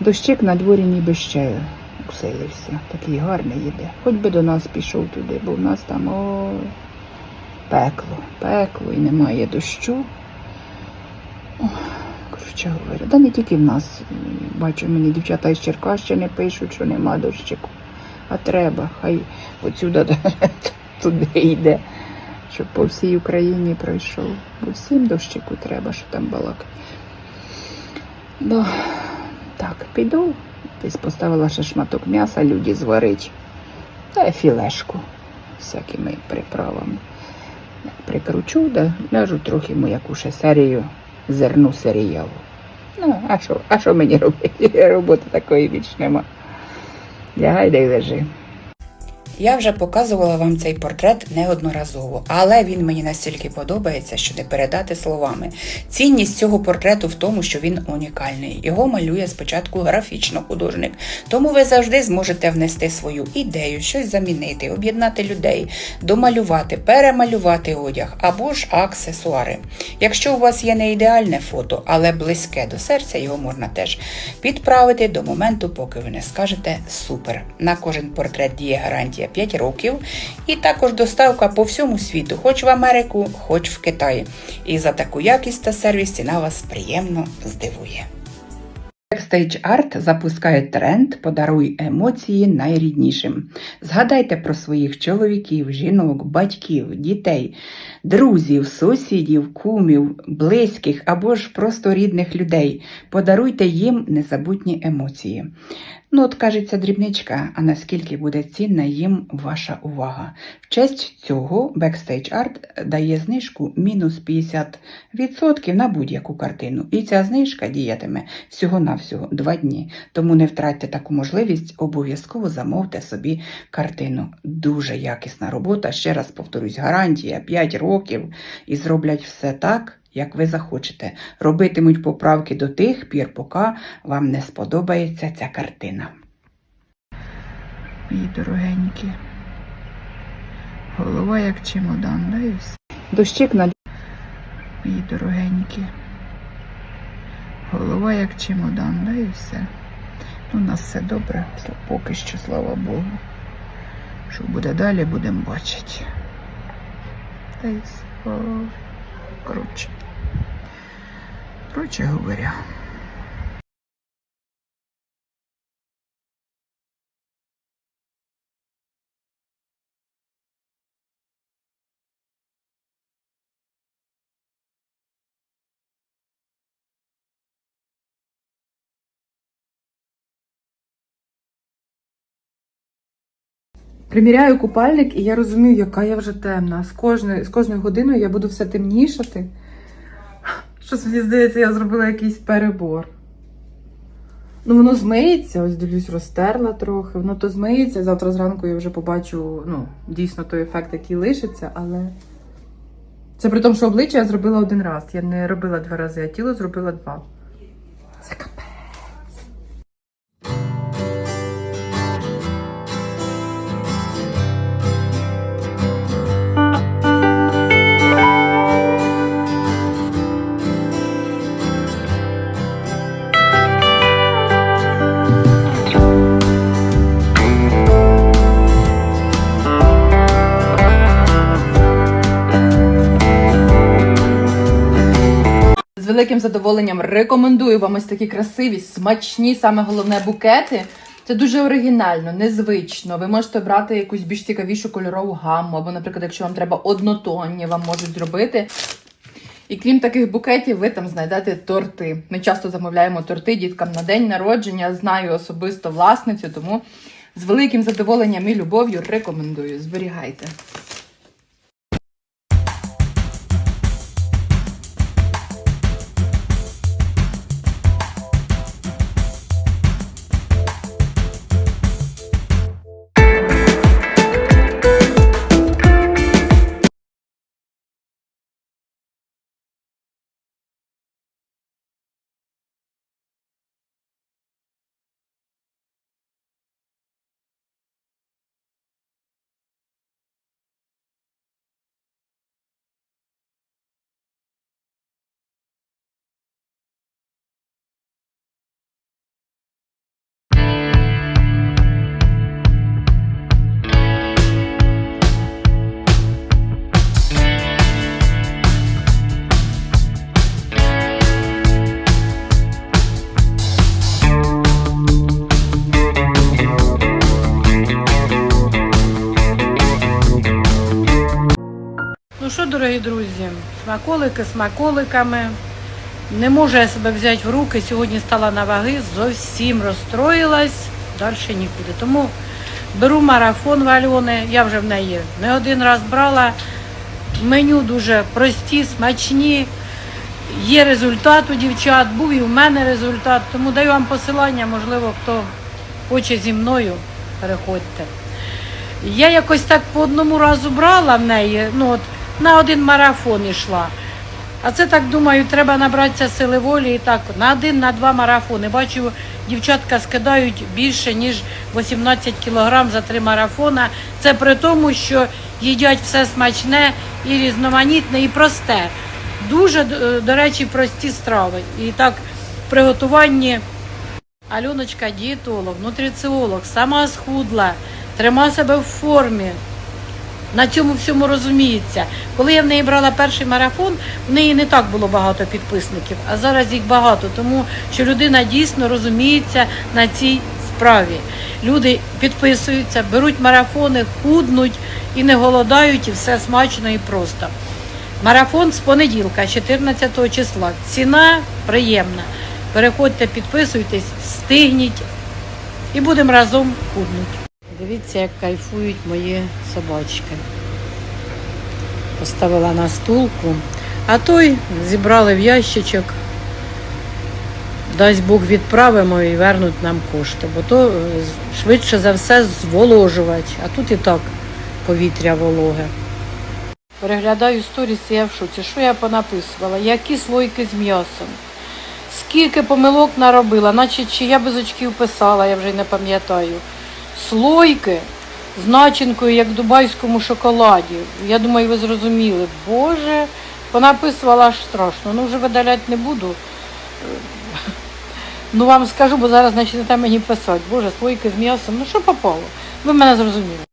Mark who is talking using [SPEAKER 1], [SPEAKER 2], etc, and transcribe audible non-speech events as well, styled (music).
[SPEAKER 1] Дощик на дворі ніби ще усилився. Такий гарний їде. Хоч би до нас пішов туди, бо в нас там о, пекло, пекло і немає дощу. О, коротше да не тільки в нас. Бачу, мені дівчата із Черкащини пишуть, що нема дощику. А треба, хай отсюди (laughs) туди йде, щоб по всій Україні пройшов. Бо всім дощику треба, що там балакати. Да. Так, піду. Десь поставила ще шматок м'яса, люди зварить. Та філешку всякими приправами. Прикручу, да ляжу трохи яку ще серію зерну серіалу. Ну, а що, а що мені робити? (laughs) Роботи такої віч нема. Лягай дай лежи. Я вже показувала вам цей портрет неодноразово, але він мені настільки подобається, що не передати словами. Цінність цього портрету в тому, що він унікальний. Його малює спочатку графічно художник, тому ви завжди зможете внести свою ідею, щось замінити, об'єднати людей, домалювати, перемалювати одяг або ж аксесуари. Якщо у вас є не ідеальне фото, але близьке до серця, його можна теж підправити до моменту, поки ви не скажете супер. На кожен портрет діє гарантія 5 років, і також доставка по всьому світу, хоч в Америку, хоч в Китаї. І за таку якість та сервіс ціна вас приємно здивує. Backstage Art запускає тренд Подаруй емоції найріднішим. Згадайте про своїх чоловіків, жінок, батьків, дітей, друзів, сусідів, кумів, близьких або ж просто рідних людей. Подаруйте їм незабутні емоції. Ну, от кажеться дрібничка, а наскільки буде цінна їм ваша увага. В честь цього Backstage Art дає знижку мінус 50% на будь-яку картину. І ця знижка діятиме всього-навсього два дні. Тому не втратьте таку можливість, обов'язково замовте собі картину. Дуже якісна робота. Ще раз повторюсь, гарантія 5 років і зроблять все так. Як ви захочете, робитимуть поправки до тих пір, поки вам не сподобається ця картина. Мої дорогенькі. Голова як чемодан, да і все. Дощик на Мої дорогенькі. Голова як чемодан, да і все. Ну, у нас все добре, поки що, слава Богу. Що буде далі, будемо бачити. Та й все. Коротше. Коротше говоря.
[SPEAKER 2] Приміряю купальник, і я розумію, яка я вже темна. З кожною, з кожною годиною я буду все темнішати. Щось мені здається, я зробила якийсь перебор. Ну, воно змиється, ось дивлюсь, розтерла трохи. Воно то змиється. Завтра зранку я вже побачу ну, дійсно той ефект, який лишиться, але. Це при тому, що обличчя я зробила один раз. Я не робила два рази, а тіло зробила два. Великим задоволенням рекомендую вам ось такі красиві, смачні, саме головне букети. Це дуже оригінально, незвично. Ви можете брати якусь більш цікавішу кольорову гамму, або, наприклад, якщо вам треба однотонні, вам можуть зробити. І крім таких букетів, ви там знайдете торти. Ми часто замовляємо торти діткам на день народження. Знаю особисто власницю, тому з великим задоволенням і любов'ю рекомендую. Зберігайте.
[SPEAKER 3] Дорогі друзі, смаколики смаколиками. Не можу я себе взяти в руки. Сьогодні стала на ваги, зовсім розстроїлась, далі нікуди. Тому беру марафон в Альони, я вже в неї не один раз брала. Меню дуже прості, смачні. Є результат у дівчат, був і в мене результат. Тому даю вам посилання, можливо, хто хоче зі мною, переходьте. Я якось так по одному разу брала в неї, ну от на один марафон йшла. А це так думаю, треба набратися сили волі і так на один, на два марафони. Бачу, дівчатка скидають більше, ніж 18 кілограм за три марафона. Це при тому, що їдять все смачне і різноманітне, і просте. Дуже, е, до речі, прості страви. І так в приготуванні Альоночка дієтолог, нутриціолог, сама схудла, трима себе в формі. На цьому всьому розуміється. Коли я в неї брала перший марафон, в неї не так було багато підписників, а зараз їх багато, тому що людина дійсно розуміється на цій справі. Люди підписуються, беруть марафони, худнуть і не голодають, і все смачно і просто. Марафон з понеділка, 14 числа. Ціна приємна. Переходьте, підписуйтесь, встигніть і будемо разом худнути. Дивіться, як кайфують мої собачки. Поставила на стулку, а той зібрали в ящичок. Дасть Бог відправимо і вернуть нам кошти, бо то е, швидше за все зволожувач, а тут і так повітря вологе. Переглядаю сторіс, я в шоці. Що я понаписувала? Які слойки з м'ясом? Скільки помилок наробила, наче чи я без очків писала, я вже й не пам'ятаю. Слойки з начинкою, як в дубайському шоколаді. Я думаю, ви зрозуміли. Боже, понаписувала аж страшно. Ну вже видаляти не буду. Ну вам скажу, бо зараз почнете мені писати. Боже, слойки з м'ясом. Ну що попало? Ви мене зрозуміли.